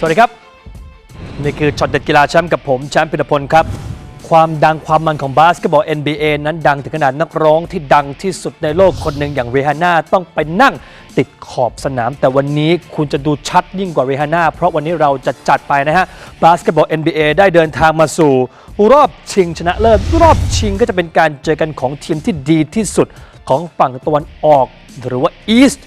สวัสดีครับ นี่คือช็อตเด็ดกีฬาแชมป์กับผมแชมป์พิรพลครับ ความดังความมันของบาสเกตบอล NBA นั้นดังถึงขนาดนักร้องที่ดังที่สุดในโลกคนหนึ่งอย่างเรฮาน่าต้องไปนั่งติดขอบสนาม แต่วันนี้คุณจะดูชัดยิ่งกว่าเรฮาน่าเพราะวันนี้เราจะจัดไปนะฮะบาสเกตบอล NBA ได้เดินทางมาสู่ รอบชิงชนะเลิศรอบชิงก็จะเป็นการเจอกันของทีมที่ดีที่สุดของฝั่งตะวันออก หรือว่า East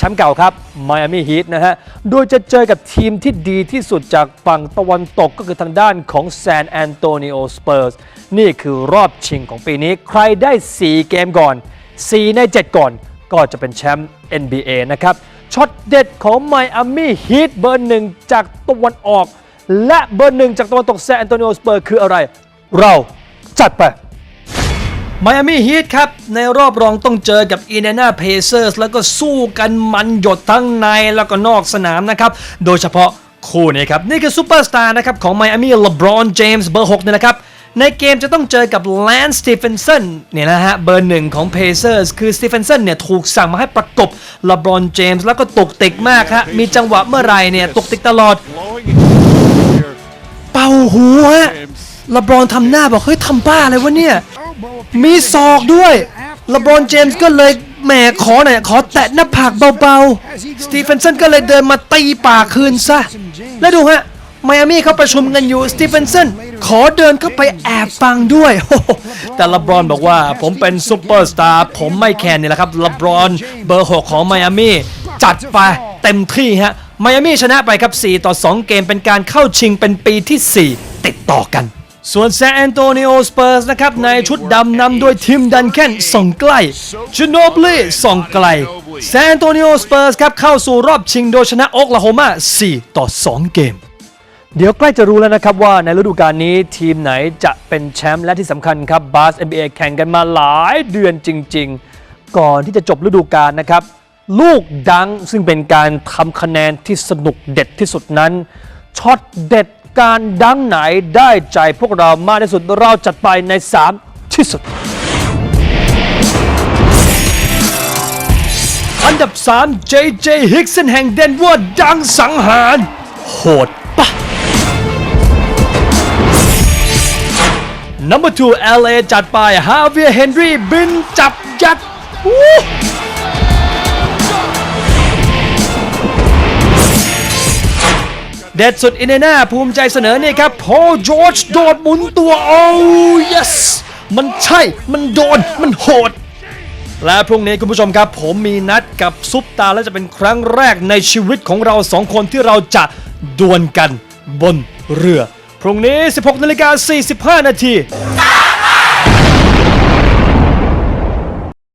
แชมป์เก่าครับไมอามี่ฮีทนะฮะ โดยจะเจอกับทีมที่ดีที่สุดจากฝั่งตะวันตกก็คือทางด้านของแซานแอนโตนิโอสเปอร์สนี่คือรอบชิงของปีนี้ ใครได้ 4 เกมก่อน 4 ใน 7 ก่อน ก็จะเป็นแชมป์ NBA นะครับช็อตเด็ดของไมอามี่ฮีทเบอร์หนึ่งจากตะวันออก และเบอร์หนึ่งจากตะวันตกแซานแอนโตนิโอสเปอร์คืออะไร เราจัดไป ไมอามี่ฮีทครับ ในรอบรองต้องเจอกับอินเดนาเพเซอร์สแล้วก็สู้กันมันหยดทั้งในแล้วก็นอกสนามนะครับ โดยเฉพาะคู่นี้ครับ นี่คือซูเปอร์สตาร์นะครับของไมอามี่เลบรอนเจมส์เบอร์6เนี่ยนะครับ ในเกมจะต้องเจอกับแลนสตีเฟนสันเนี่ยนะฮะ เบอร์หนึ่งของเพเซอร์สคือสตีเฟนสันเนี่ย ถูกสั่งมาให้ประกบเลบรอนเจมส์แล้วก็ตกติกมากฮะมีจังหวะเมื่อไรเนี่ยตกติกตลอด เป่าหัว เลบรอนทำหน้าบอกเฮ้ยทำบ้าอะไรวะเนี่ย มีศอกด้วยเลบรอนเจมส์ก็เลยแหมขอหน่อยขอแตะหน้าผากเบาๆ สตีเฟนสันก็เลยเดินมาตีปากคืนซะ แล้วดูฮะไมอามี่เขาประชุมกันอยู่ สตีเฟนสันขอเดินเข้าไปแอบฟังด้วยโอ้โหแต่เลบรอนบอกว่าผมเป็นซูเปอร์สตาร์ผมไม่แคร์นี่แหละครับเลบรอนเบอร์6ของไมอามี่จัดไปเต็มที่ฮะไมอามี่ชนะไปครับ 4 ต่อ 2 เกมเป็นการเข้าชิงเป็นปีที่ 4 ติดต่อกัน ส่วนแซนแอนโตนิโอสเปอร์สนะครับในชุดดำนำโดยทิมดันแคนส่งใกล้จูโนบลีส่งไกลแซนแอนโตนิโอสเปอร์สครับเข้าสู่รอบชิงโดยชนะโอคลาโฮมา 4 ต่อ 2 เกม เดี๋ยวใกล้จะรู้แล้วนะครับว่าในฤดูกาลนี้ทีมไหนจะเป็นแชมป์และที่สำคัญครับบาส NBA แข่งกันมาหลายเดือนจริง ๆ ก่อนที่จะจบฤดูกาลนะครับลูกดังซึ่งเป็นการทำคะแนนที่สนุกเด็ดที่สุดนั้นช็อตเด็ด การดังไหนได้ใจพวกเรามากที่สุดเราจัดไปใน 3 ที่สุด อันดับ 3 JJ Hickson แห่งเดนเวอร์ดังสังหาร โหดปะ Number 2 LA จัดไป Javier Henry บินจับยัด เด็ดสุดอินเดน่าภูมิใจเสนอนี่ครับพอจอร์จโดดหมุนตัวโอ้ yes มันใช่มันโดนมันโหด และพรุ่งนี้คุณผู้ชมครับ ผมมีนัดกับซุปตาและจะเป็นครั้งแรกในชีวิตของเราสองคนที่เราจะดวลกันบนเรือ พรุ่งนี้ 16นาฬิกา45 นาที